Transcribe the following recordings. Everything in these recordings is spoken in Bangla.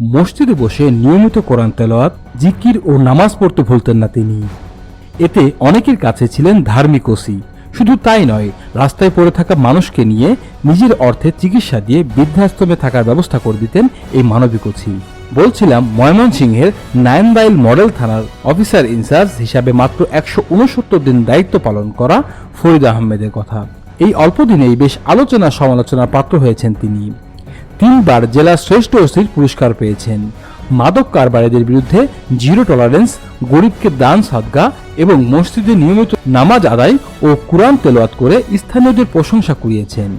মসজিদে বসে নিয়মিত কোরআন তেলাওয়াত, জিকির ও নামাজ পড়তে ভুলতেন না তিনি। এতে অনেকের কাছে ছিলেন ধার্মিক ওসি। শুধু তাই নয়, রাস্তায় পড়ে থাকা মানুষকে নিয়ে নিজের অর্থে চিকিৎসা দিয়ে বৃদ্ধাশ্রমে থাকার ব্যবস্থা করে দিতেন এই মানবিক ওসি। বলছিলাম, ময়মনসিংহের নায়নদাইল মডেল থানার অফিসার ইনচার্জ হিসাবে মাত্র একশো উনসত্তর দিন দায়িত্ব পালন করা ফরিদ আহমেদের কথা। এই অল্প দিনেই বেশ আলোচনা সমালোচনার পাত্র হয়েছেন তিনি। তিনবার জেলা শ্রেষ্ঠ ওসির পুরস্কার পেয়েছেন। মাদক কারবারিদের বিরুদ্ধে জিরো টলারেন্স, গরিবকে দান সাদগা এবং মসজিদে নিয়মিত নামাজ আদায় ও কোরআন তেলাওয়াত করে স্থানীয়দের প্রশংসা কুড়িয়েছেন।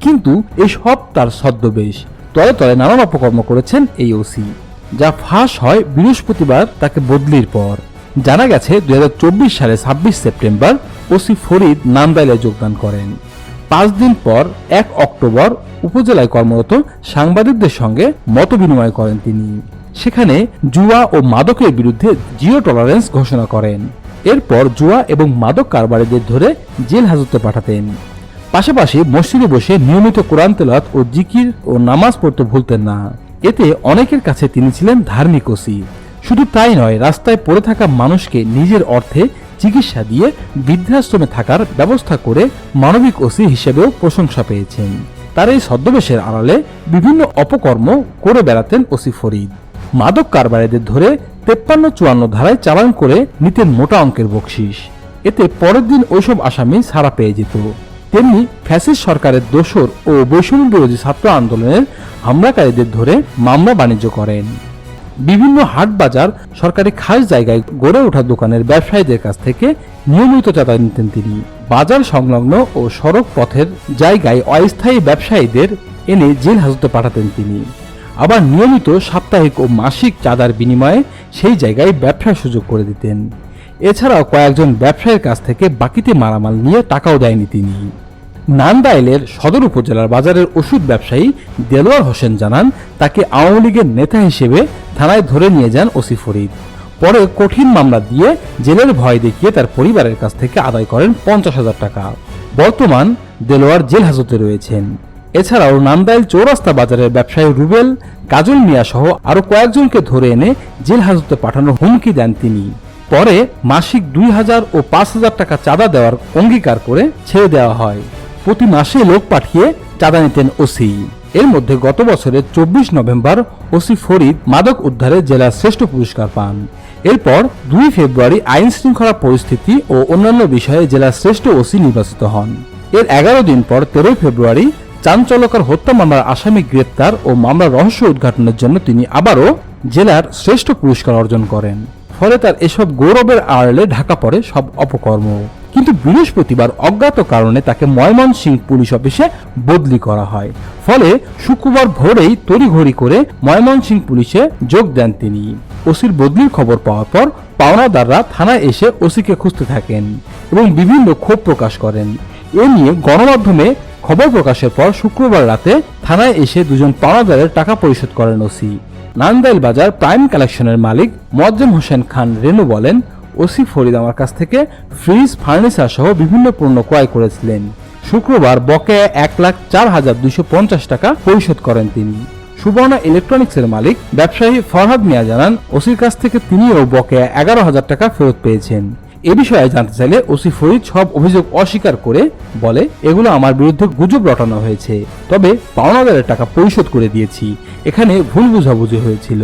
কিন্তু এসব তার ছদ্মবেশ। তলে তলে নানান অপকর্ম করেছেন এই ওসি। যা ফাঁস হয় বৃহস্পতিবার তাকে বদলির পর। জানা গেছে, দুই হাজার চব্বিশ সালে ছাব্বিশ সেপ্টেম্বর ওসি ফরিদ নান্দাইলে যোগদান করেন। পাঁচ দিন পর এক অক্টোবর উপজেলায় কর্মরত সাংবাদিকদের সঙ্গে মত বিনিময় করেন তিনি। সেখানে জুয়া ও মাদকের বিরুদ্ধে জিরো টলারেন্স ঘোষণা করেন। এরপর জুয়া এবং মাদক কারবারিদের ধরে জেল হাজতে পাঠাতেন। পাশাপাশি মসজিদে বসে নিয়মিত কোরআন তেলাত ও জিকির ও নামাজ পড়তে ভুলতেন না। এতে অনেকের কাছে তিনি ছিলেন ধার্মিক ওসি। শুধু তাই নয়, রাস্তায় পড়ে থাকা মানুষকে নিজের অর্থে চিকিৎসা দিয়ে বৃদ্ধাশ্রমে থাকার ব্যবস্থা করে মানবিক ওসি হিসেবেও প্রশংসা পেয়েছেন। তার এই ছদ্মবেশের আড়ালে বিভিন্ন অপকর্ম করে বেড়াতেন ওসি ফরিদ। মাদক কারবারিদের ধরে তেপ্পান্ন চুয়ান্ন ধারায় চালান করে নিতেন মোটা অঙ্কের বকশিস। এতে পরের দিন ওইসব আসামি ছাড়া পেয়ে যেত। তেমনি ফ্যাসিস্ট সরকারের দোসর ও বৈষম্য বিরোধী ছাত্র আন্দোলনের হামলাকারীদের ধরে মামলা বাণিজ্য করেন। বিভিন্ন হাট বাজার সরকারি খাস জায়গায় গড়ে ওঠা দোকানের ব্যবসায়ীদের কাছ থেকে নিয়মিত চাঁদা নিতেন তিনি। বাজার সংলগ্ন ও সড়ক পথের জায়গায় অস্থায়ী ব্যবসায়ীদের এনে জেল হাজতে পাঠাতেন তিনি। আবার নিয়মিত সাপ্তাহিক ও মাসিক চাঁদার বিনিময়ে সেই জায়গায় ব্যবসার সুযোগ করে দিতেন। এছাড়াও কয়েকজন ব্যবসায়ীর কাছ থেকে বাকিতে মালামাল নিয়ে টাকাও দেয়নি তিনি। নান্দাইলের সদর উপজেলার বাজারের ওষুধ ব্যবসায়ী দেলোয়ার হোসেন জানান, তাকে আওয়ামী লীগের নেতা হিসেবে থানায় ধরে নিয়ে যান ওসি ফরিদ। পরে কঠিন মামলা দিয়ে জেলের ভয় দেখিয়ে তার পরিবারের কাছ থেকে আদায় করেন পঞ্চাশ হাজার টাকা। বর্তমান দেলোয়ার জেল হাজতে রয়েছেন। এছাড়াও নান্দাইল চৌরাস্তা বাজারের ব্যবসায়ী রুবেল, কাজল মিয়া সহ আরও কয়েকজনকে ধরে এনে জেল হাজতে পাঠানোর হুমকি দেন তিনি। পরে মাসিক দুই হাজার ও পাঁচ হাজার টাকা চাঁদা দেওয়ার অঙ্গীকার করে ছেড়ে দেওয়া হয়। প্রতি মাসে লোক পাঠিয়ে চাঁদা নিতেন ওসি। এর মধ্যে গত বছরের চব্বিশ নভেম্বর ওসি ফরিদ মাদক উদ্ধারে জেলার শ্রেষ্ঠ পুরস্কার পান। এরপর দুই ফেব্রুয়ারি আইন শৃঙ্খলা পরিস্থিতি ও অন্যান্য বিষয়ে জেলার শ্রেষ্ঠ ওসি নির্বাচিত হন। এর এগারো দিন পর তেরোই ফেব্রুয়ারি চাঞ্চলকর হত্যা মামলার আসামি গ্রেপ্তার ও মামলার রহস্য উদ্ঘাটনের জন্য তিনি আবারও জেলার শ্রেষ্ঠ পুরস্কার অর্জন করেন। ফলে তার এসব গৌরবের আড়ালে ঢাকা পড়ে সব অপকর্ম। কিন্তু বৃহস্পতিবার অজ্ঞাত কারণে তাকে ময়মনসিংহ পুলিশ অফিসে বদলি করা হয়। ফলে শুক্রবার ভোরেই তড়িঘড়ি করে ময়মনসিংহ পুলিশে যোগ দেন তিনি। ওসির বদলির খবর পাওয়ার পর পাওনাদাররা থানায় এসে ওসিকে খুঁজতে থাকেন এবং বিভিন্ন ক্ষোভ প্রকাশ করেন। এ নিয়ে গণমাধ্যমে খবর প্রকাশের পর শুক্রবার রাতে থানায় এসে দুজন পাওনাদারের টাকা পরিশোধ করেন ওসি। নান্দাইল বাজার প্রাইম কালেকশনের মালিক মোয়াজ্জেম হোসেন খান রেনু বলেন ওসি ফরিদ আমার কাছ থেকে ফ্রিজ ফার্নিচার সহ বিভিন্ন পণ্য ক্রয় করেছিলেন। শুক্রবার বকেয়া এক লাখ চার হাজার দুইশো পঞ্চাশ টাকা পরিশোধ করেন তিনি। সুবর্ণা ইলেকট্রনিক্সের মালিক, ব্যবসায়ী ফরহাদ মিয়া জানান, ওসির কাছ থেকে তিনিও বকেয়া এগারো হাজার টাকা ফেরত পেয়েছেন। এ বিষয়ে জানতে চাইলে ওসি ফরিদ সব অভিযোগ অস্বীকার করে বলে, এগুলো আমার বিরুদ্ধে গুজব রটানো হয়েছে। তবে পাওনাদারের টাকা পরিশোধ করে দিয়েছি। এখানে ভুল বোঝাবুঝি হয়েছিল।